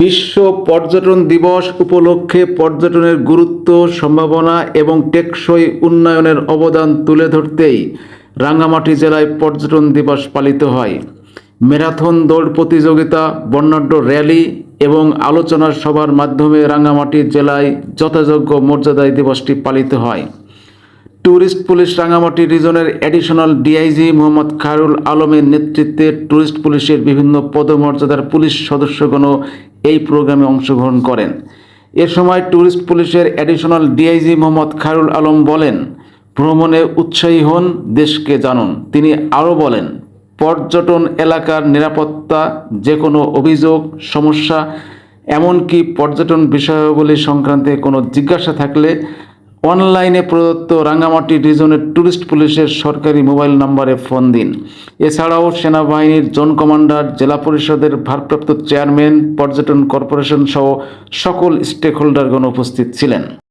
বিশ্ব পর্যটন দিবস উপলক্ষে পর্যটনের গুরুত্ব, সম্ভাবনা এবং টেকসই উন্নয়নের অবদান তুলে ধরতেই রাঙ্গামাটি জেলায় পর্যটন দিবস পালিত হয়। ম্যারাথন দৌড় প্রতিযোগিতা, বর্ণাঢ্য র্যালি এবং আলোচনা সভার মাধ্যমে রাঙ্গামাটি জেলায় যথাযোগ্য মর্যাদায় দিবসটি পালিত হয়। ট্যুরিস্ট পুলিশ রাঙামাটি রিজনের অ্যাডিশনাল ডিআইজি মোহাম্মদ খায়রুল আলমের নেতৃত্বে ট্যুরিস্ট পুলিশের বিভিন্ন পদমর্যাদার পুলিশ সদস্যগণও এই প্রোগ্রামে অংশগ্রহণ করেন। এ সময় ট্যুরিস্ট পুলিশের অ্যাডিশনাল ডিআইজি মোহাম্মদ খায়রুল আলম বলেন, ভ্রমণে উৎসাহী হন, দেশকে জানুন। তিনি আরও বলেন, পর্যটন এলাকার নিরাপত্তা যে কোনো অভিযোগ, সমস্যা, এমনকি পর্যটন বিষয়াবলী সংক্রান্তে কোনো জিজ্ঞাসা থাকলে অনলাইনে প্রদত্ত রাঙ্গামাটি রিজনের ট্যুরিস্ট পুলিশের সরকারি মোবাইল নম্বরে ফোন দিন। এছাড়াও সেনাবাহিনীর জোন কমান্ডার, জেলা পরিষদের ভারপ্রাপ্ত চেয়ারম্যান, পর্যটন কর্পোরেশন সহ সকল স্টেক হোল্ডারগণ উপস্থিত ছিলেন।